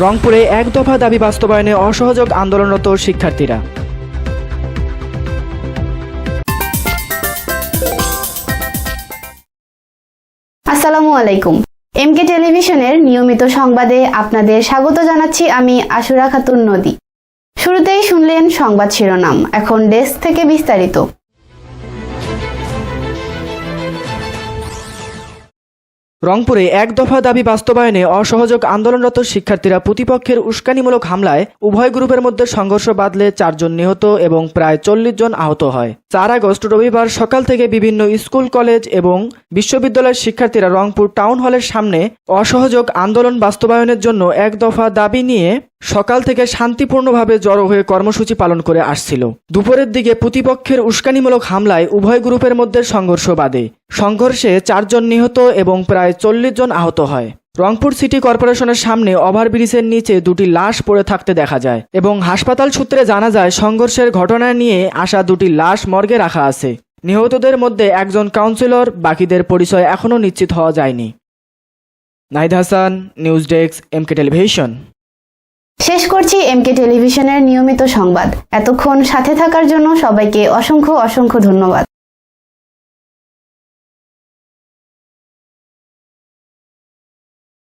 রংপুরে এক দফা দাবি বাস্তবায়নে অসহযোগ আন্দোলনরত শিক্ষার্থীরা। আসসালামু আলাইকুম। এমকে টেলিভিশনের নিয়মিত সংবাদে আপনাদের স্বাগত জানাচ্ছি আমি আশুরা খাতুন নদী। শুরুতেই শুনলেন সংবাদ শিরোনাম, এখন ডেস্ক থেকে বিস্তারিত। রংপুরে এক দফা দাবি বাস্তবায়নে অসহযোগ আন্দোলনরত শিক্ষার্থীরা প্রতিপক্ষের উস্কানিমূলক হামলায় উভয় গ্রুপের মধ্যে সংঘর্ষ বাঁধলে চারজন নিহত এবং প্রায় চল্লিশ জন আহত হয়। চার আগস্ট রবিবার সকাল থেকে বিভিন্ন স্কুল, কলেজ এবং বিশ্ববিদ্যালয়ের শিক্ষার্থীরা রংপুর টাউন হলের সামনে অসহযোগ আন্দোলন বাস্তবায়নের জন্য এক দফা দাবি নিয়ে সকাল থেকে শান্তিপূর্ণভাবে জড়ো হয়ে কর্মসূচি পালন করে আসছিল। দুপুরের দিকে প্রতিপক্ষের উস্কানিমূলক হামলায় উভয় গ্রুপের মধ্যে সংঘর্ষ বাধে। সংঘর্ষে চারজন নিহত এবং প্রায় চল্লিশ জন আহত হয়। রংপুর সিটি কর্পোরেশনের সামনে ওভারব্রিজের নিচে দুটি লাশ পড়ে থাকতে দেখা যায় এবং হাসপাতাল সূত্রে জানা যায়, সংঘর্ষের ঘটনা নিয়ে আসা দুটি লাশ মর্গে রাখা আছে। নিহতদের মধ্যে একজন কাউন্সিলর, বাকিদের পরিচয় এখনও নিশ্চিত হওয়া যায়নি। Naid Hasan, news desk MK television. শেষ করছি এমকে টেলিভিশনের নিয়মিত সংবাদ। এতক্ষণ সাথে থাকার জন্য সবাইকে অসংখ্য অসংখ্য ধন্যবাদ।